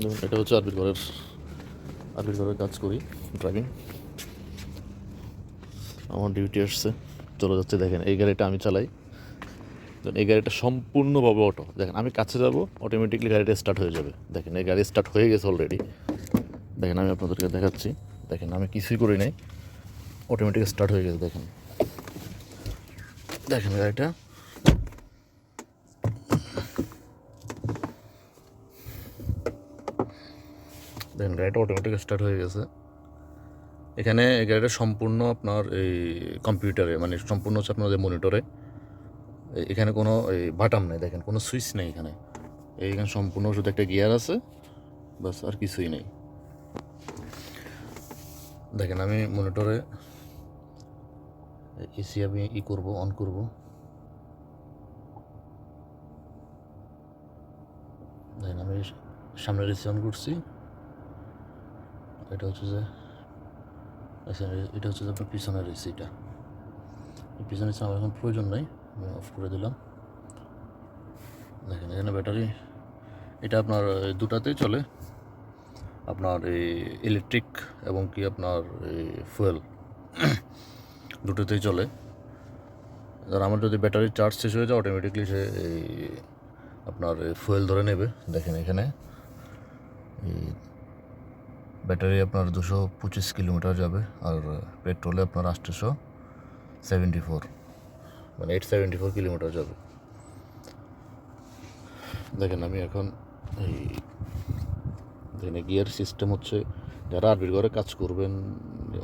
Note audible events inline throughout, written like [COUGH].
যেমন এটা হচ্ছে আরবির ঘরের আরবির ঘরের কাজ করি ড্রাইভিং আমার ডিউটি আসছে, চলে যাচ্ছে, দেখেন, এই গাড়িটা আমি চালাই। দেখেন, এই গাড়িটা সম্পূর্ণভাবে অটো দেখেন, আমি কাছে যাব অটোমেটিকলি গাড়িটা স্টার্ট হয়ে যাবে। দেখেন, এই গাড়ি স্টার্ট হয়ে গেছে অলরেডি দেখেন, আমি আপনাদেরকে দেখাচ্ছি। দেখেন, আমি কিছুই করি নাই। অটোমেটিক স্টার্ট হয়ে গেছে, দেখেন। দেখেন, গাড়িটা। দেখেন গাড়িটা অটোমেটিক স্টার্ট হয়ে গেছে। এখানে এই গাড়িটা সম্পূর্ণ আপনার এই কম্পিউটারে মানে সম্পূর্ণ হচ্ছে আপনাদের মনিটরে এখানে কোনো এই বাটাম নেই, দেখেন, কোনো সুইচ নেই এখানে। এইখানে সম্পূর্ণ শুধু একটা গিয়ার আছে বাস আর কিছুই নেই। দেখেন, আমি মনিটরে এসি আমি ই করব অন করব। দেখেন, আমি সামনে এসি অন করছি। এটা হচ্ছে যে আচ্ছা এটা হচ্ছে যে আপনার পিছনের এসিটা পিছনের আমার এখন প্রয়োজন নাই, আমি অফ করে দিলাম। দেখেন, এখানে ব্যাটারি এটা আপনার দুটাতেই চলে। আপনার এই ইলেকট্রিক এবং কি আপনার এই ফুয়েল দুটোতেই চলে। আর আমার যদি ব্যাটারি চার্জ শেষ হয়ে যায় অটোমেটিকলি সে এই আপনার ফুয়েল ধরে নেবে। দেখেন এখানে ব্যাটারি আপনার দুশো পঁচিশ কিলোমিটার যাবে আর পেট্রোলে আপনার আটশোশো সেভেন্টি ফোর মানে এইট সেভেন্টি ফোর কিলোমিটার যাবে। দেখেন আমি এখন এই দেখেন গিয়ার সিস্টেম হচ্ছে, যারা আরবির ঘরে কাজ করবেন,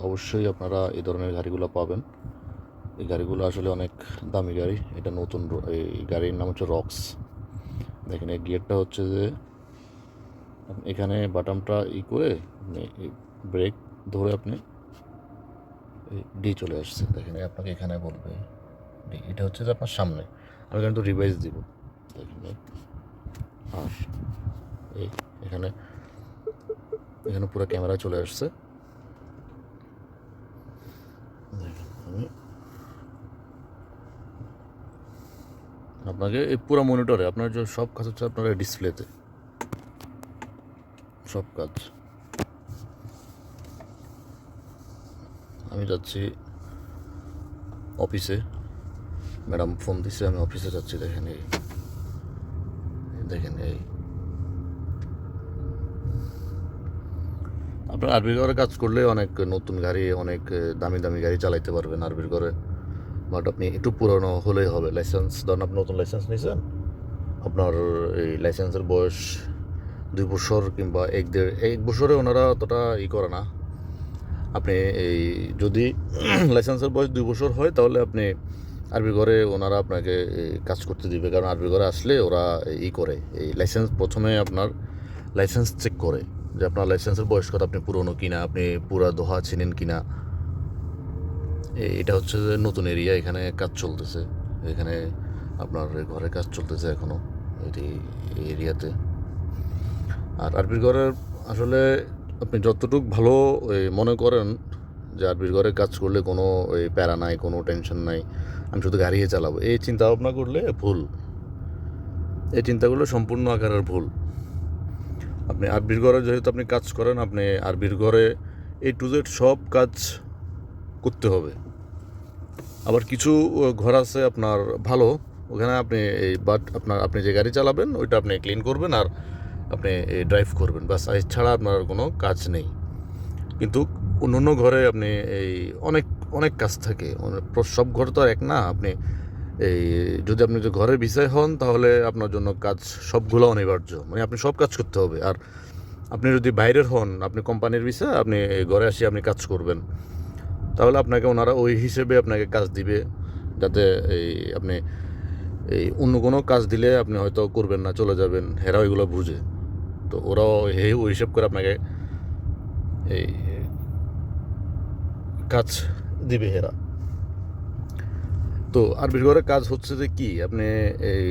অবশ্যই আপনারা এই ধরনের গাড়িগুলো পাবেন। এই গাড়িগুলো আসলে অনেক দামি গাড়ি, এটা নতুন এই গাড়ির নাম হচ্ছে রক্স। দেখেন এই গিয়ারটা হচ্ছে যে এখানে বাটামটা ই করে আপনি ব্রেক ধরে আপনি ডি চলে আসছে। দেখেন আপনাকে এখানে বলবে ডি এটা হচ্ছে যে আপনার সামনে। আমি কিন্তু রিভাইজ দিব। দেখেন আর এই এখানে এখানে পুরো ক্যামেরা চলে আসছে। আপনাকে এই পুরো মনিটরে আপনার যে সব কাজ হচ্ছে আপনার ডিসপ্লেতে সব কাজ। আমি যাচ্ছি অফিসে। ম্যাডাম ফোন দিছে, আমি অফিসে যাচ্ছি দেখেন এই দেখেন এই আপনার আরবির ঘরে কাজ করলে অনেক নতুন গাড়ি, অনেক দামি দামি গাড়ি চালাইতে পারবেন আরবির ঘরে। বাট আপনি একটু পুরনো হলেই হবে। লাইসেন্স, ধরুন আপনি নতুন লাইসেন্স নিয়েছেন আপনার এই লাইসেন্সের বয়স দুই বছর কিংবা এক দেড়, এক বছরে ওনারা অতটা ই করে না। আপনি এই যদি [CLEARS THROAT] লাইসেন্সের বয়স দুই বছর হয়, তাহলে আপনি আরবি ঘরে ওনারা আপনাকে কাজ করতে দিবে। কারণ আরবি ঘরে আসলে ওরা ই করে। এই লাইসেন্স প্রথমে আপনার লাইসেন্স চেক করে যে আপনার লাইসেন্সের বয়স কত, আপনি পুরনো কিনা, আপনি পুরা দোহা চিনেন কিনা। এটা হচ্ছে যে নতুন এরিয়া এখানে কাজ চলতেছে। এখানে আপনার ঘরে কাজ চলতেছে এখনও এটি এরিয়াতে। আর আরবির ঘরের আসলে আপনি যতটুক ভালো মনে করেন যে আরবির ঘরে কাজ করলে কোনো ওই প্যারা নাই, কোনো টেনশন নাই, আমি শুধু গাড়িয়ে চালাবো, এই চিন্তা ভাবনা করলে ভুল। এই চিন্তাগুলো সম্পূর্ণ আকারের ভুল। আপনি আরবির ঘরে যেহেতু আপনি কাজ করেন, আপনি আরবির ঘরে এই টু জেড সব কাজ করতে হবে। আবার কিছু ঘর আছে আপনার ভালো, ওখানে আপনি এই বাট আপনার, আপনি যে গাড়ি চালাবেন, ওইটা আপনি ক্লিন করবেন আর আপনি ড্রাইভ করবেন। বাস এছাড়া আপনার কোনো কাজ নেই। কিন্তু অন্য অন্য ঘরে আপনি এই অনেক অনেক কাজ থাকে। সব ঘর তো আর এক না। আপনি এই, যদি আপনি যদি ঘরের বিষয় হন, তাহলে আপনার জন্য কাজ সবগুলো অনিবার্য। মানে আপনি সব কাজ করতে হবে। আর আপনি যদি বাইরের হন, আপনি কোম্পানির বিষয়, আপনি ঘরে আসি আপনি কাজ করবেন। তাহলে আপনাকে ওনারা ওই হিসেবে আপনাকে কাজ দিবে। যাতে এই আপনি, এই অন্য কোনো কাজ দিলে আপনি হয়তো করবেন না, চলে যাবেন। হেরা ওইগুলো বুঝে। তো ওরাও হে হিসেব করে আপনাকে এই কাজ দিবে হেরা। তো আরবির ঘরে কাজ হচ্ছে যে কি, আপনি এই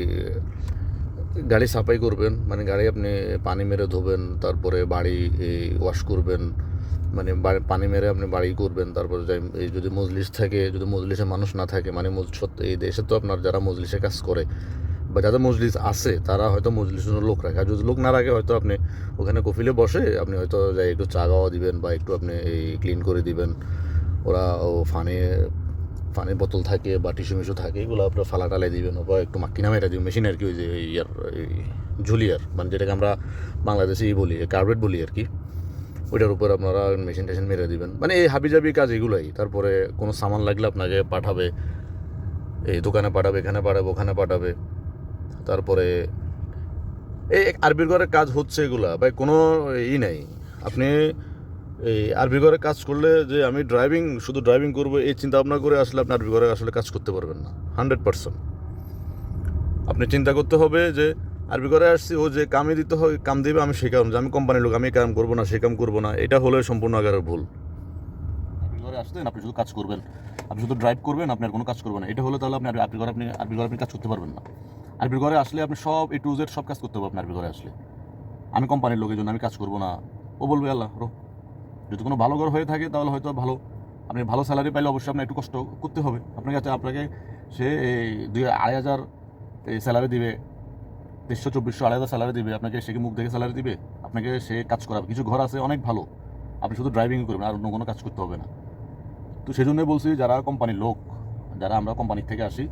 গাড়ি সাফাই করবেন মানে গাড়ি আপনি পানি মেরে ধোবেন, তারপরে বাড়ি ওয়াশ করবেন মানে পানি মেরে আপনি বাড়ি করবেন, তারপরে এই যদি মজলিস থাকে, যদি মজলিসে মানুষ না থাকে মানে এই দেশে তো আপনার যারা মজলিসে কাজ করে বা যাদের মজলিস আছে, তারা হয়তো মজলিসের লোক রাখে। আর যদি লোক না রাখে, হয়তো আপনি ওখানে কফিলে বসে আপনি হয়তো যাই একটু চা খাওয়া দিবেন বা একটু আপনি এই ক্লিন করে দিবেন। ওরা ও ফানে পানির বোতল থাকে বা টিস্যু মিশু থাকে, এগুলো আপনার ফালা টালাই দিবেন বা একটু মাক্কি নামে এটা দিবেন। মেশিন আর কি ওই যে ইয়ার ঝুলিয়ার মানে যেটাকে আমরা বাংলাদেশেই বলি কার্বেট বলি আর কি। ওইটার উপর আপনারা মেশিন টেশিন মেরে দিবেন। মানে এই হাবিজাবি কাজ এগুলোই। তারপরে কোনো সামান লাগলে আপনাকে পাঠাবে, এই দোকানে পাঠাবে, এখানে পাঠাবে, ওখানে পাঠাবে। তারপরে এই আরবির ঘরের কাজ হচ্ছে এগুলা। ভাই, কোনো ই নাই। আপনি এই আরবি ঘরে কাজ করলে যে আমি ড্রাইভিং শুধু ড্রাইভিং করব, এই চিন্তা ভাবনা করে আসলে আপনি আরবি ঘরে আসলে কাজ করতে পারবেন না। হান্ড্রেড পার্সেন্ট আপনি চিন্তা করতে হবে যে আরবি ঘরে আসছি, ও যে কামে দিতে হয়, কাম দিবে, আমি সে কাম যে আমি কোম্পানির লোক, আমি কাম করব না সে কাম করব না, এটা হলে সম্পূর্ণ আগারের ভুল। আরবি ঘরে আসতেন আপনি শুধু কাজ করবেন। আপনি শুধু ড্রাইভ করবেন আপনার কোনো কাজ করবেন না। এটা হলে তাহলে আপনি আরবি ঘরে আপনি আরবি ঘরে আপনি কাজ করতে পারবেন না। আরবি ঘরে আসলে আপনি সব এ টু জেড সব কাজ করতে পারবেন আরবি ঘরে আসলে। আমি কোম্পানির লোকের জন্য আমি কাজ করব না। ও বলবে, আল্লাহ রো যদি কোনো ভালো ঘর হয়ে থাকে, তাহলে হয়তো ভালো। আপনি ভালো স্যালারি পাইলে অবশ্যই আপনার একটু কষ্ট করতে হবে। আপনাকে আপনাকে সে এই দুই আড়াই হাজার স্যালারি দিবে। তেইশশো চব্বিশশো, আড়াই হাজার স্যালারি দিবে। আপনাকে সে কি মুখ দেখে স্যালারি দিবে? আপনাকে সে কাজ করাবে। কিছু ঘর আছে, অনেক ভালো। আপনি শুধু ড্রাইভিং করবেন, আর অন্য কোনো কাজ করতে হবে না। তো সেই জন্যই বলছি, যারা কোম্পানির লোক, যারা আমরা কোম্পানির থেকে আসি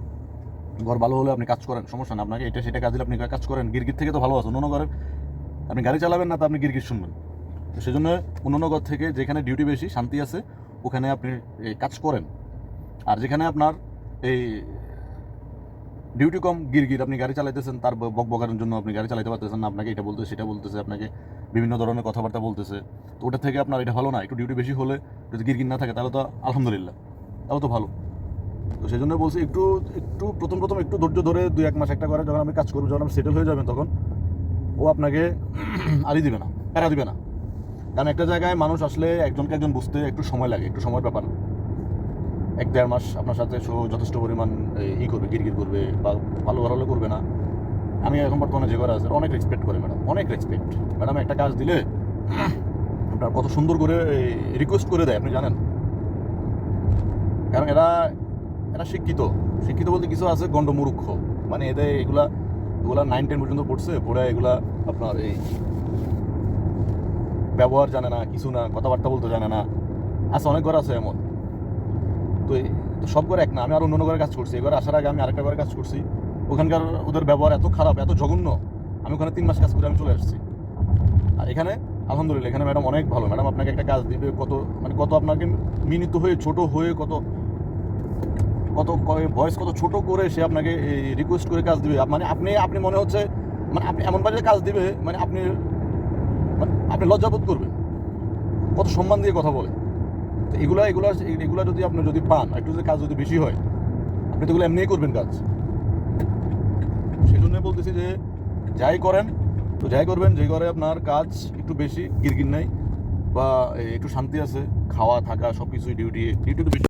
ঘর ভালো হলে আপনি কাজ করেন, সমস্যা না। আপনাকে এটা সেটা কাজ দিলে আপনি কাজ করেন, গিরগির থেকে তো ভালো আছে অন্য ঘরের আপনি গাড়ি চালাবেন না, তো আপনি গিরগির শুনবেন। তো সেই জন্য অন্য ঘর থেকে যেখানে ডিউটি বেশি, শান্তি আছে, ওখানে আপনি কাজ করেন। আর যেখানে আপনার এই ডিউটি কম, গিরগির আপনি গাড়ি চালাইতেছেন, তার বক বকারের জন্য আপনি গাড়ি চালাইতে পারতেছেন না, আপনাকে এটা বলতেছে, সেটা বলতেছে, আপনাকে বিভিন্ন ধরনের কথাবার্তা বলতেছে। তো ওটা থেকে আপনার এটা ভালো না, একটু ডিউটি বেশি হলে যদি গিরগির না থাকে, তাহলে তো আলহামদুলিল্লাহ, তাহলে তো ভালো। তো সেই জন্য বলছি একটু একটু প্রথম প্রথম একটু ধৈর্য ধরে দুই এক মাস একটা করে যখন আপনি কাজ করবেন যখন আপনি সেটেল হয়ে যাবেন তখন, ও আপনাকে [CLEARS THROAT] আরই দিবে না, প্যারা দিবে না। কারণ একটা জায়গায় মানুষ আসলে একজনকে একজন বুঝতে একটু সময় লাগে, একটু সময়ের ব্যাপার। এক দেড় মাস আপনার সাথে সো যথেষ্ট পরিমাণ ই করবে, গিরগির করবে বা ভালো ভালো করবে না। আমি এখন বর্তমানে যে ঘরে আছে, অনেক রেসপেক্ট করে ম্যাডাম অনেক রেসপেক্ট ম্যাডাম একটা কাজ দিলে [CLEARS THROAT] আপনার কত সুন্দর করে রিকোয়েস্ট করে দেয়, আপনি জানেন? কারণ এরা এরা শিক্ষিত। শিক্ষিত বলতে কিছু আছে গণ্ডমূর্খ মানে এদের এগুলা এগুলা নাইন টেন পর্যন্ত পড়ছে, পড়ে এগুলা আপনার এই ব্যবহার জানে না, কিছু না, কথাবার্তা বলতে জানে না। আছে, অনেক ঘর আছে এমন। তো তো সব ঘরে এক না, আমি আর অন্য অন্য ঘরে কাজ করছি। এবার আসার আগে আমি আরেকটা ঘরে কাজ করছি। ওখানকার ওদের ব্যবহার এত খারাপ, এত জঘন্য। আমি ওখানে তিন মাস কাজ করে আমি চলে আসছি। আর এখানে, আলহামদুলিল্লাহ, এখানে ম্যাডাম অনেক ভালো। ম্যাডাম আপনাকে একটা কাজ দিবে, কত মানে কত আপনাকে মিনিত হয়ে, ছোট হয়ে, কত কত ভয়েস কত ছোট করে সে আপনাকে রিকোয়েস্ট করে কাজ দিবে। মানে আপনি আপনি মনে হচ্ছে মানে আপনি এমন বাজে কাজ দিবে মানে আপনি মানে আপনি লজ্জাবোধ করবেন। কত সম্মান দিয়ে কথা বলে। তো এগুলা এগুলা এগুলা যদি আপনি যদি পান একটু যদি কাজ যদি বেশি হয়, আপনি তো এগুলো এমনিই করবেন কাজ। সেই জন্য বলতেছি যে, যাই করেন, তো যাই করবেন, যে ঘরে আপনার কাজ একটু বেশি, গিরগির নাই, বা একটু শান্তি আছে, খাওয়া, থাকা সব কিছুই ডিউটি ডিউটি তো বেশি।